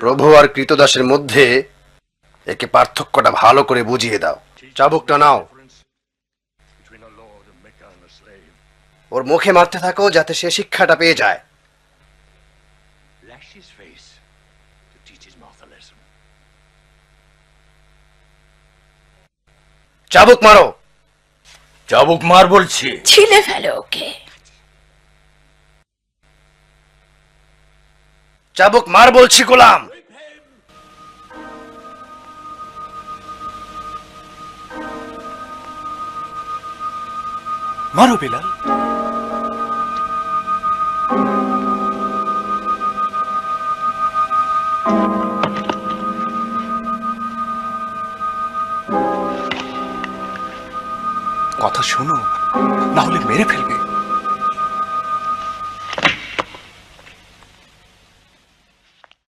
প্রভু আর কৃতদাসের মধ্যে একে পার্থক্যটা ভালো করে বুঝিয়ে দাও। চাবুকটা নাও. ওর মুখে মারতে থাকো যাতে সে শিক্ষাটা পেয়ে যায়. চাবুক মারো। চাবুক মার বলছি। ছিলে ফেলো ওকে। চাবুক মার বলছি গোলাম। মারো বিলাল। কথা শোনো না হলে মেরে ফেলবে।